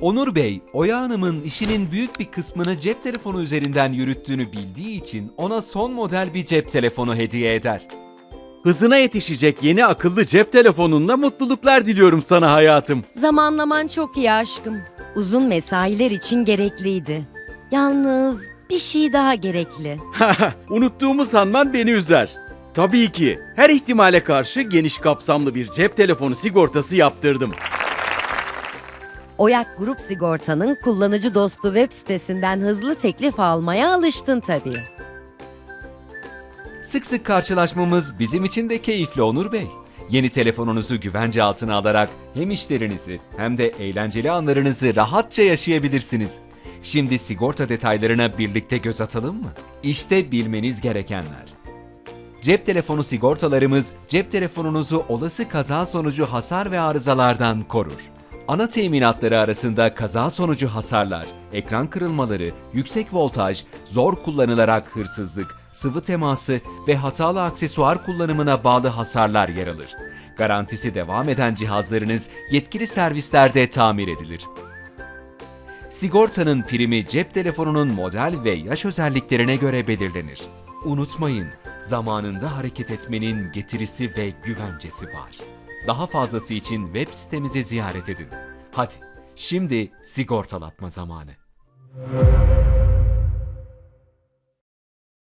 Onur Bey, Oya Hanım'ın işinin büyük bir kısmını cep telefonu üzerinden yürüttüğünü bildiği için ona son model bir cep telefonu hediye eder. Hızına yetişecek yeni akıllı cep telefonunla mutluluklar diliyorum sana hayatım. Zamanlaman çok iyi aşkım. Uzun mesailer için gerekliydi. Yalnız bir şey daha gerekli. Unuttuğumu sanman beni üzer. Tabii ki her ihtimale karşı geniş kapsamlı bir cep telefonu sigortası yaptırdım. Oyak Grup Sigorta'nın kullanıcı dostu web sitesinden hızlı teklif almaya alıştın tabii. Sık sık karşılaşmamız bizim için de keyifli Onur Bey. Yeni telefonunuzu güvence altına alarak hem işlerinizi hem de eğlenceli anlarınızı rahatça yaşayabilirsiniz. Şimdi sigorta detaylarına birlikte göz atalım mı? İşte bilmeniz gerekenler. Cep telefonu sigortalarımız cep telefonunuzu olası kaza sonucu hasar ve arızalardan korur. Ana teminatları arasında kaza sonucu hasarlar, ekran kırılmaları, yüksek voltaj, zor kullanılarak hırsızlık, sıvı teması ve hatalı aksesuar kullanımına bağlı hasarlar yer alır. Garantisi devam eden cihazlarınız yetkili servislerde tamir edilir. Sigortanın primi cep telefonunun model ve yaş özelliklerine göre belirlenir. Unutmayın, zamanında hareket etmenin getirisi ve güvencesi var. Daha fazlası için web sitemizi ziyaret edin. Hadi, şimdi sigortalatma zamanı.